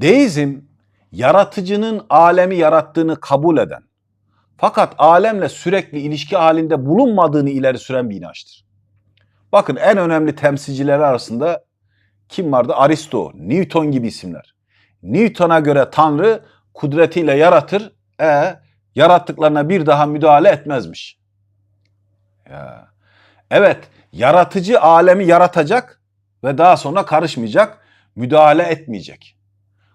Deizm, yaratıcının alemi yarattığını kabul eden, fakat alemle sürekli ilişki halinde bulunmadığını ileri süren bir inançtır. Bakın en önemli temsilcileri arasında kim vardı? Aristo, Newton gibi isimler. Newton'a göre Tanrı kudretiyle yaratır, e yarattıklarına bir daha müdahale etmezmiş. Ya. Evet, yaratıcı alemi yaratacak ve daha sonra karışmayacak, müdahale etmeyecek.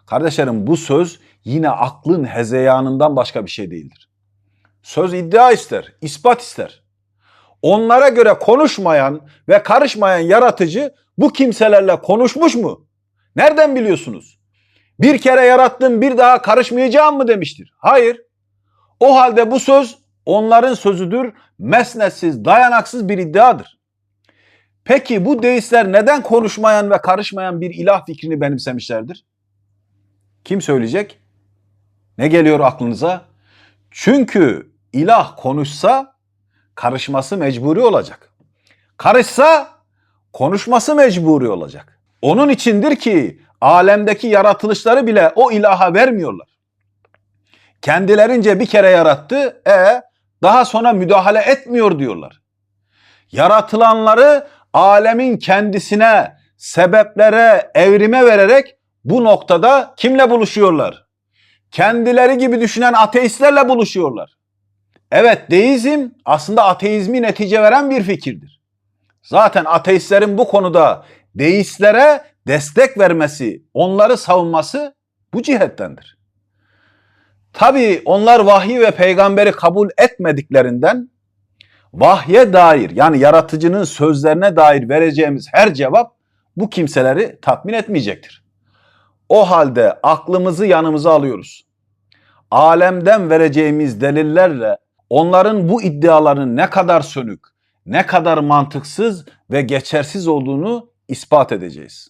Kardeşlerim bu söz yine aklın hezeyanından başka bir şey değildir. Söz iddia ister, ispat ister. Onlara göre konuşmayan ve karışmayan yaratıcı bu kimselerle konuşmuş mu? Nereden biliyorsunuz? Bir kere yarattım bir daha karışmayacağım mı demiştir. Hayır. O halde bu söz onların sözüdür, mesnetsiz, dayanaksız bir iddiadır. Peki bu deistler neden konuşmayan ve karışmayan bir ilah fikrini benimsemişlerdir? Kim söyleyecek? Ne geliyor aklınıza? Çünkü ilah konuşsa karışması mecburi olacak. Karışsa konuşması mecburi olacak. Onun içindir ki alemdeki yaratılışları bile o ilaha vermiyorlar. Kendilerince bir kere yarattı, e daha sonra müdahale etmiyor diyorlar. Yaratılanları alemin kendisine, sebeplere, evrime vererek bu noktada kimle buluşuyorlar? Kendileri gibi düşünen ateistlerle buluşuyorlar. Evet deizm aslında ateizmi netice veren bir fikirdir. Zaten ateistlerin bu konuda deistlere destek vermesi, onları savunması bu cihettendir. Tabi onlar vahyi ve peygamberi kabul etmediklerinden vahye dair yani yaratıcının sözlerine dair vereceğimiz her cevap bu kimseleri tatmin etmeyecektir. O halde aklımızı yanımıza alıyoruz. Alemden vereceğimiz delillerle onların bu iddialarının ne kadar sönük, ne kadar mantıksız ve geçersiz olduğunu ispat edeceğiz.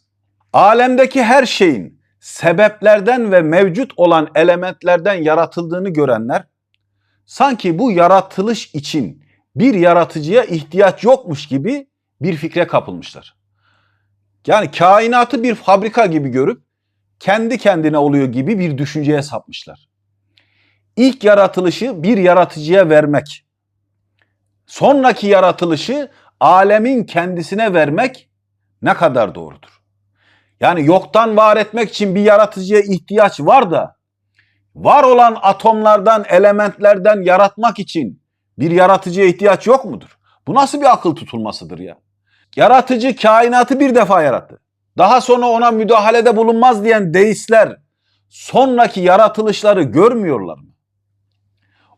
Alemdeki her şeyin sebeplerden ve mevcut olan elementlerden yaratıldığını görenler sanki bu yaratılış için bir yaratıcıya ihtiyaç yokmuş gibi bir fikre kapılmışlar. Yani kainatı bir fabrika gibi görüp kendi kendine oluyor gibi bir düşünceye sapmışlar. İlk yaratılışı bir yaratıcıya vermek, sonraki yaratılışı alemin kendisine vermek ne kadar doğrudur? Yani yoktan var etmek için bir yaratıcıya ihtiyaç var da var olan atomlardan, elementlerden yaratmak için bir yaratıcıya ihtiyaç yok mudur? Bu nasıl bir akıl tutulmasıdır ya? Yaratıcı kainatı bir defa yarattı. Daha sonra ona müdahalede bulunmaz diyen deistler sonraki yaratılışları görmüyorlar mı?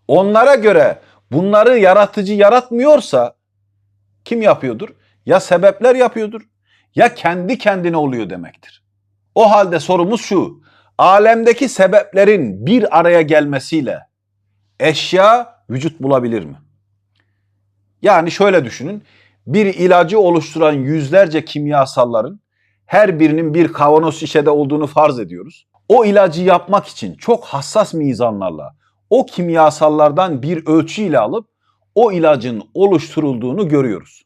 Onlara göre bunları yaratıcı yaratmıyorsa kim yapıyordur? Ya sebepler yapıyordur ya kendi kendine oluyor demektir. O halde sorumuz şu. Alemdeki sebeplerin bir araya gelmesiyle eşya vücut bulabilir mi? Yani şöyle düşünün. Bir ilacı oluşturan yüzlerce kimyasalların her birinin bir kavanoz şişede olduğunu farz ediyoruz. O ilacı yapmak için çok hassas mizanlarla o kimyasallardan bir ölçüyle alıp o ilacın oluşturulduğunu görüyoruz.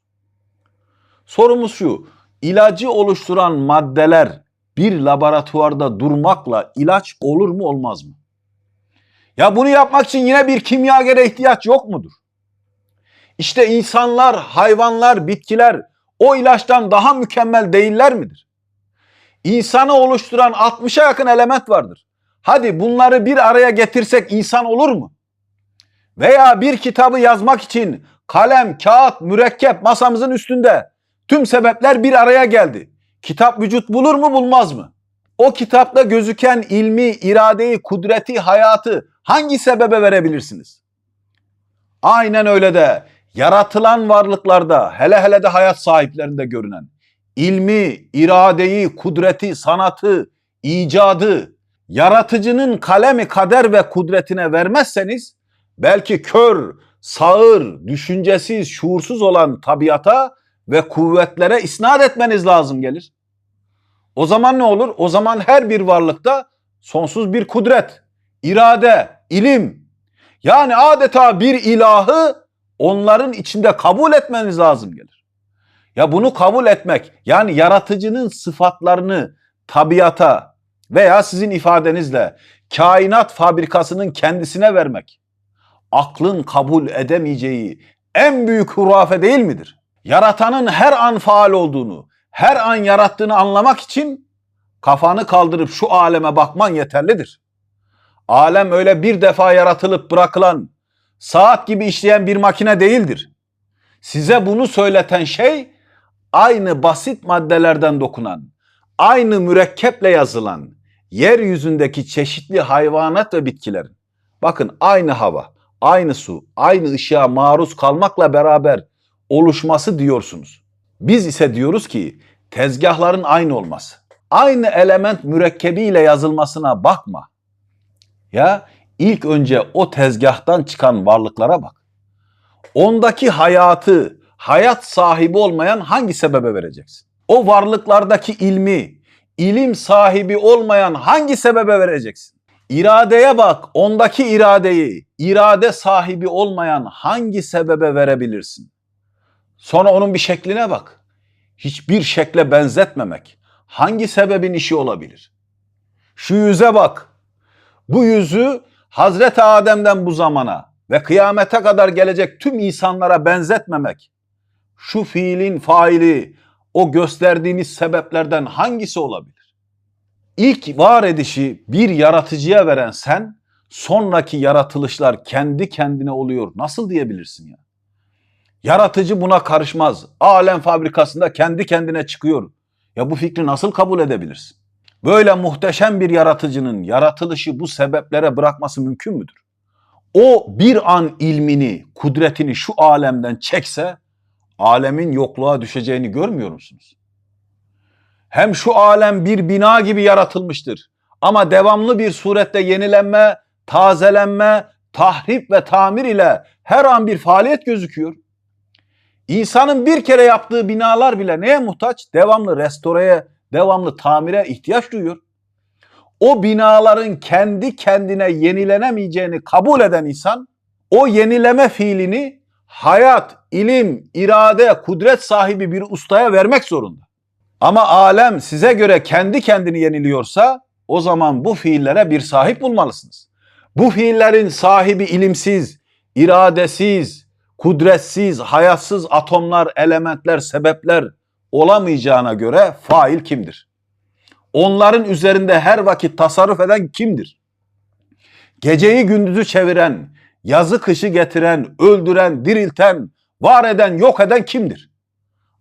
Sorumuz şu, ilacı oluşturan maddeler bir laboratuvarda durmakla ilaç olur mu olmaz mı? Ya bunu yapmak için yine bir kimyagere ihtiyaç yok mudur? İşte insanlar, hayvanlar, bitkiler o ilaçtan daha mükemmel değiller midir? İnsanı oluşturan 60'a yakın element vardır. Hadi bunları bir araya getirsek insan olur mu? Veya bir kitabı yazmak için kalem, kağıt, mürekkep masamızın üstünde tüm sebepler bir araya geldi. Kitap vücut bulur mu bulmaz mı? O kitapta gözüken ilmi, iradeyi, kudreti, hayatı hangi sebebe verebilirsiniz? Aynen öyle de yaratılan varlıklarda hele hele de hayat sahiplerinde görünen ilmi, iradeyi, kudreti, sanatı, icadı yaratıcının kalemi kader ve kudretine vermezseniz belki kör, sağır, düşüncesiz, şuursuz olan tabiata ve kuvvetlere isnat etmeniz lazım gelir. O zaman ne olur? O zaman her bir varlıkta sonsuz bir kudret, irade, ilim yani adeta bir ilahı onların içinde kabul etmeniz lazım gelir. Ya bunu kabul etmek yani yaratıcının sıfatlarını tabiata veya sizin ifadenizle kainat fabrikasının kendisine vermek aklın kabul edemeyeceği en büyük hurafe değil midir? Yaratanın her an faal olduğunu, her an yarattığını anlamak için kafanı kaldırıp şu aleme bakman yeterlidir. Alem öyle bir defa yaratılıp bırakılan, saat gibi işleyen bir makine değildir. Size bunu söyleten şey aynı basit maddelerden dokunan, aynı mürekkeple yazılan yeryüzündeki çeşitli hayvanat ve bitkilerin. Bakın aynı hava, aynı su, aynı ışığa maruz kalmakla beraber oluşması diyorsunuz. Biz ise diyoruz ki tezgahların aynı olması. Aynı element mürekkebiyle yazılmasına bakma. Ya ilk önce o tezgahtan çıkan varlıklara bak. Ondaki hayatı, hayat sahibi olmayan hangi sebebe vereceksin? O varlıklardaki ilmi, ilim sahibi olmayan hangi sebebe vereceksin? İradeye bak, ondaki iradeyi, irade sahibi olmayan hangi sebebe verebilirsin? Sonra onun bir şekline bak. Hiçbir şekle benzetmemek hangi sebebin işi olabilir? Şu yüze bak. Bu yüzü Hazreti Adem'den bu zamana ve kıyamete kadar gelecek tüm insanlara benzetmemek. Şu fiilin faili o gösterdiğiniz sebeplerden hangisi olabilir? İlk var edişi bir yaratıcıya veren sen, sonraki yaratılışlar kendi kendine oluyor. Nasıl diyebilirsin ya? Yaratıcı buna karışmaz. Alem fabrikasında kendi kendine çıkıyor. Ya bu fikri nasıl kabul edebilirsin? Böyle muhteşem bir yaratıcının yaratılışı bu sebeplere bırakması mümkün müdür? O bir an ilmini, kudretini şu alemden çekse alemin yokluğa düşeceğini görmüyor musunuz? Hem şu alem bir bina gibi yaratılmıştır. Ama devamlı bir surette yenilenme, tazelenme, tahrip ve tamir ile her an bir faaliyet gözüküyor. İnsanın bir kere yaptığı binalar bile neye muhtaç? Devamlı restoreye, devamlı tamire ihtiyaç duyuyor. O binaların kendi kendine yenilenemeyeceğini kabul eden insan, o yenileme fiilini hayat, ilim, irade, kudret sahibi bir ustaya vermek zorunda. Ama alem size göre kendi kendini yeniliyorsa o zaman bu fiillere bir sahip bulmalısınız. Bu fiillerin sahibi ilimsiz, iradesiz, kudretsiz, hayatsız atomlar, elementler, sebepler olamayacağına göre fail kimdir? Onların üzerinde her vakit tasarruf eden kimdir? Geceyi gündüzü çeviren, yazı kışı getiren, öldüren, dirilten, var eden, yok eden kimdir?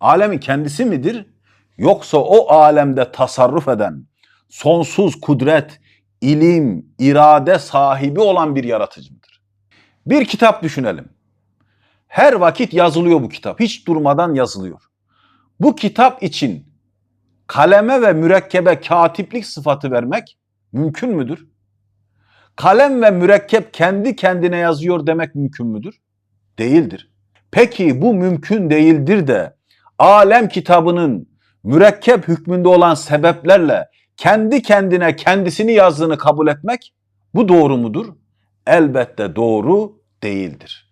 Alemin kendisi midir? Yoksa o alemde tasarruf eden, sonsuz kudret, ilim, irade sahibi olan bir yaratıcı mıdır? Bir kitap düşünelim. Her vakit yazılıyor bu kitap. Hiç durmadan yazılıyor. Bu kitap için kaleme ve mürekkebe katiplik sıfatı vermek mümkün müdür? Kalem ve mürekkep kendi kendine yazıyor demek mümkün müdür? Değildir. Peki bu mümkün değildir de alem kitabının mürekkep hükmünde olan sebeplerle kendi kendine kendisini yazdığını kabul etmek bu doğru mudur? Elbette doğru değildir.